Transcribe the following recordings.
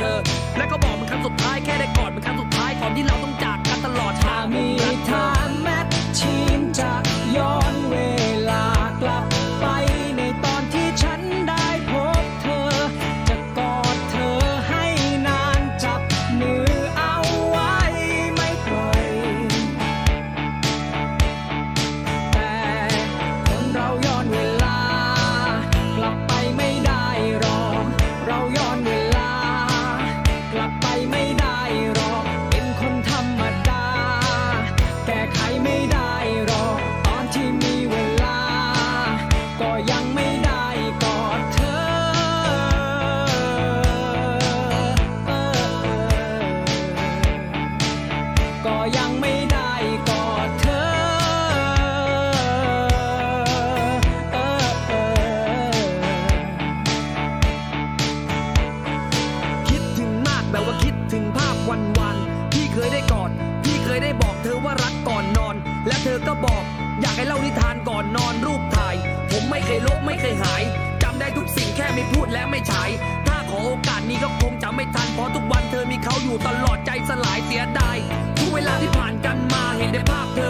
Like a ให้เล่านิทานก่อนนอนรูปถ่าย ผมไม่เคยลบไม่เคยหาย จำได้ทุกสิ่งแค่ไม่พูดและไม่ฉาย ถ้าขอโอกาสนี้ก็คงจำไม่ทัน เพราะทุกวันเธอมีเขาอยู่ตลอดใจสลายเสียดายทุกเวลาที่ผ่านกันมาเห็นได้ภาพเธอ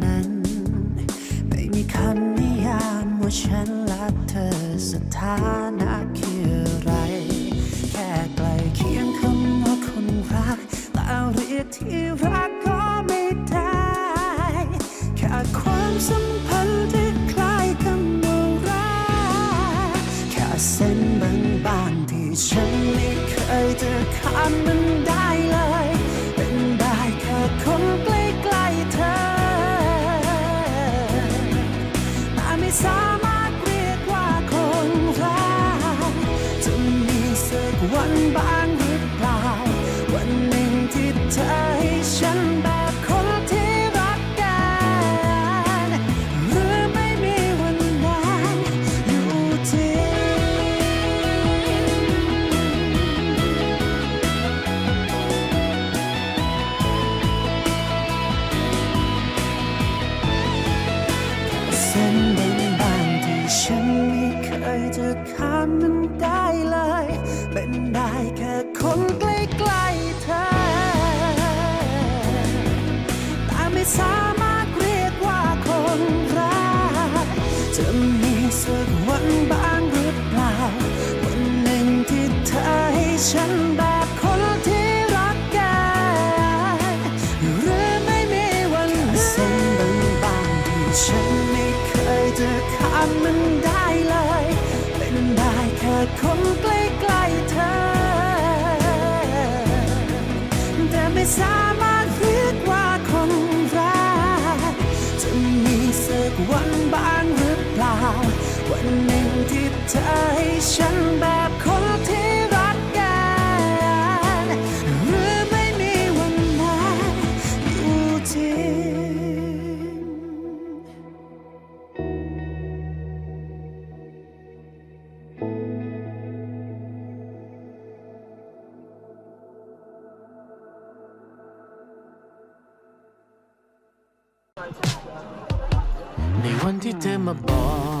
คำนิยามว่าฉันและเธอสถานะคืออะไร แค่ใกลเคียงคำว่าคนรักแต่เรียกที่รักก็ไม่ได้แค่ความสัมพันธ์ที่คล้ายคำว่ารักแค่เส้นบางๆที่ฉันไม่เคยจะข้ามมัน จะข้ามมันได้เลย เป็นได้แค่คนใกล้ๆเธอ แต่ไม่สามารถเรียกว่าคนรัก จะมีสักวันบ้างหรือเปล่า วันหนึ่งที่เธอให้ฉันแบบคน วันหนึ่งที่เธอให้ฉันแบบคนที่รักกันหรือไม่มีวันนั้นอยู่จริงในวันที่เธอมาบอก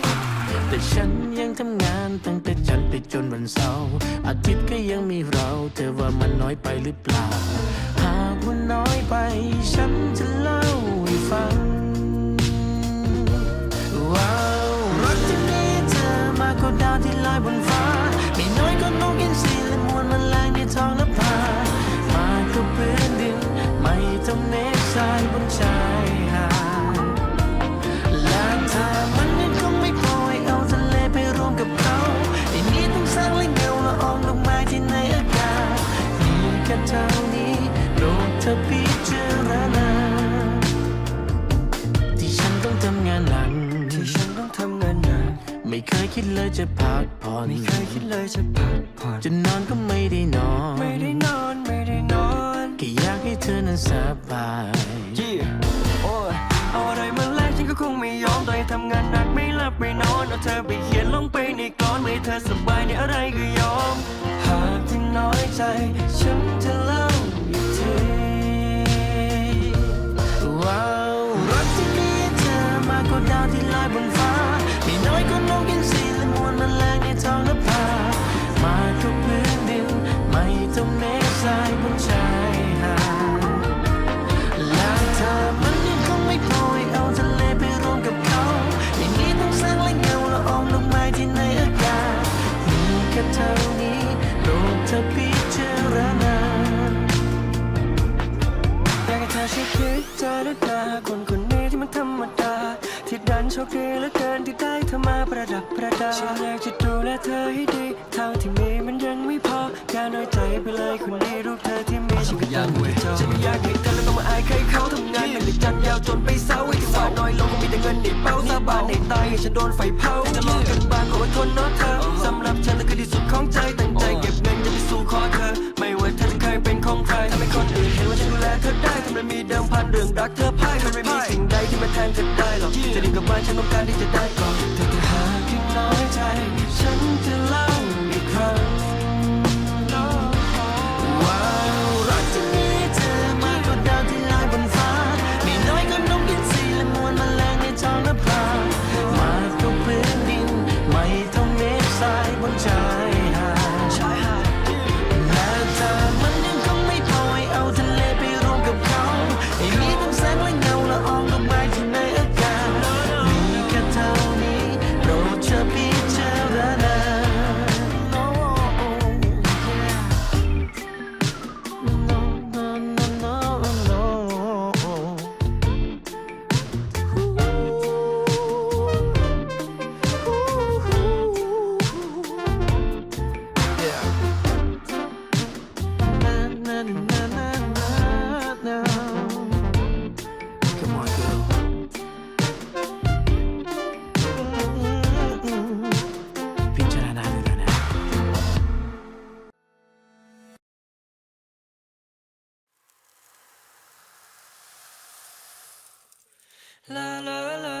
แต่ฉันยังทำงานตั้งแต่จันทร์ไปจนวันเสาร์อาทิตย์ก็ยังมีเรา เธอว่ามันน้อยไปหรือเปล่า หากว่าน้อยไป ฉันจะเล่าให้ฟังว้าวรักที่มีเธอมากกว่าดาวที่ลอยบนฟ้า เท่านี้โปรดเธอพิจารณาที่ฉันต้องทำงานหนักที่ฉันต้องทำงานหนักไม่เคยคิดเลยจะพักผ่อนไม่เคยคิดเลยจะพักผ่อนจะนอนก็ไม่ได้นอน ไม่ได้นอนไม่ได้นอนแค่อยากให้เธอนั้นสบายยี่โอ้ยเอาอะไรมาแลกฉันก็คงไม่ยอมต่อให้ทำงานหนักไม่หลับไม่นอนเอาเธอไปเขียนลงไปในกลอนไม่ให้เธอสบายในอะไรก็ยอมหากเธอ น้อยใจ ฉันจะเล่าอีก ที่ดันโชคดีเหลือเกินที่ได้เธอมาประดับประดาฉันอยากจะดูแลเธอให้ดี เท่าที่มีมันยังไม่พออย่าน้อยใจไปเลยคนนี้รูปเธอที่มีฉันก็ยังไม่จบฉันไม่อยากให้เธอแล้วต้องมาอายใครเขาทำงานหนักจันยาวจนไปเศร้าไอ้ที่ว่าน้อยลงก็มีแต่เงินในเป้าสาบานในตายให้ฉันโดนไฟเผาจะลองกันบ้างขออดทนเนาะเธอสำหรับฉันนั่นคือที่สุดของใจตั้งใจเก็บเงินจะไปสู่ขอเธอ ไม่ว่าเธอจะเคยเป็นของใครทำให้คนอื่นเห็นว่าฉันดูแลเธอได้ ทำไมมีเดิมพันเรื่องรักเธอพ่ายมันไม่มีสิ่งใดที่มาแทนเธอได้หรอกจะดีกับบ้านฉันต้องการที่จะได้ก่อนแต่ถ้าหากยังน้อยใจฉัน la la la.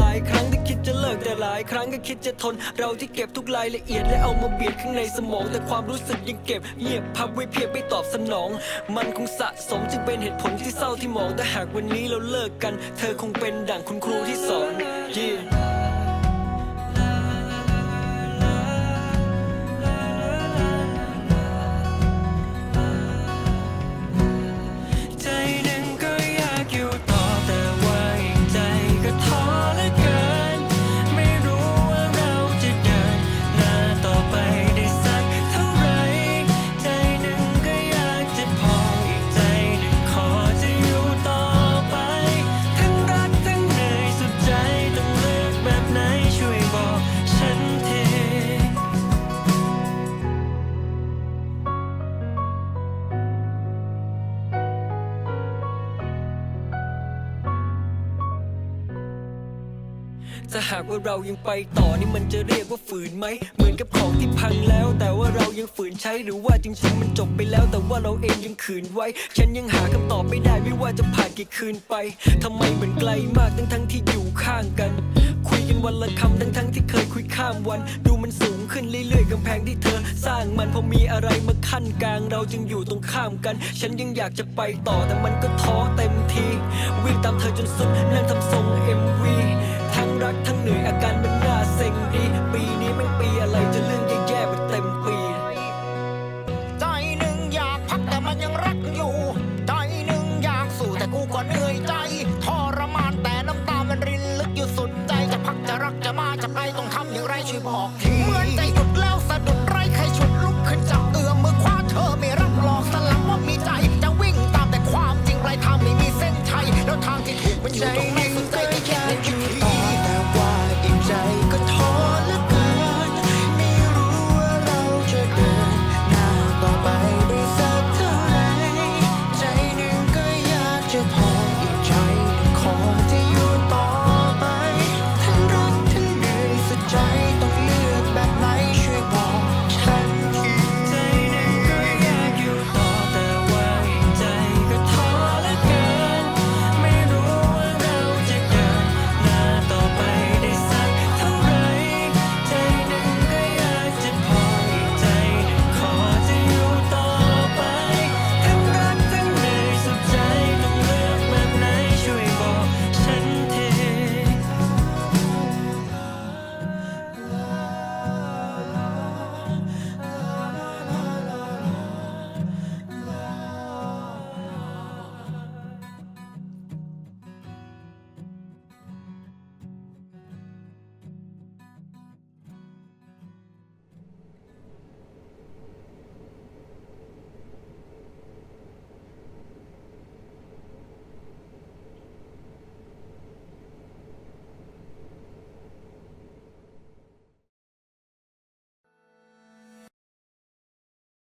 ายครั้งก็คิดจะทน เราที่เก็บทุกรายละเอียดและเอามาเบียดข้างในสมอง แต่ความรู้สึกยังเก็บ เงียบพับไว้เพียงไม่ตอบสนอง มันคงสะสมจึงเป็นเหตุผลที่เศร้าที่มองแต่หากวันนี้เราเลิกกัน เธอคงเป็นดั่งคุณครูที่สอน yeah. เรายังไปต่อนี่มันจะเรียกว่าฝืนไหม เหมือนกับของที่พังแล้ว แต่ว่าเรายังฝืนใช้หรือว่าจริงๆมันจบไปแล้ว แต่ว่าเราเองยังขืนไว้ ฉันยังหาคำตอบไม่ได้ไม่ว่าจะผ่านกี่คืนไปทำไมเหมือนไกลมากทั้งทั้งๆที่อยู่ข้างกัน กันวันละคำทั้งทั้งที่เคยคุยข้ามวัน ดูมันสูงขึ้นเรื่อยๆกำแพงที่เธอ สร้างมันพอมีอะไรมาขั้นกลาง เราจึงอยู่ตรงข้ามกัน ฉันยังอยากจะไปต่อแต่มันก็ท้อเต็มที วิ่งตามเธอจนสุดนั่งทำทรง MV ทั้งรักทั้งเหนื่อยอาการมันน่าาม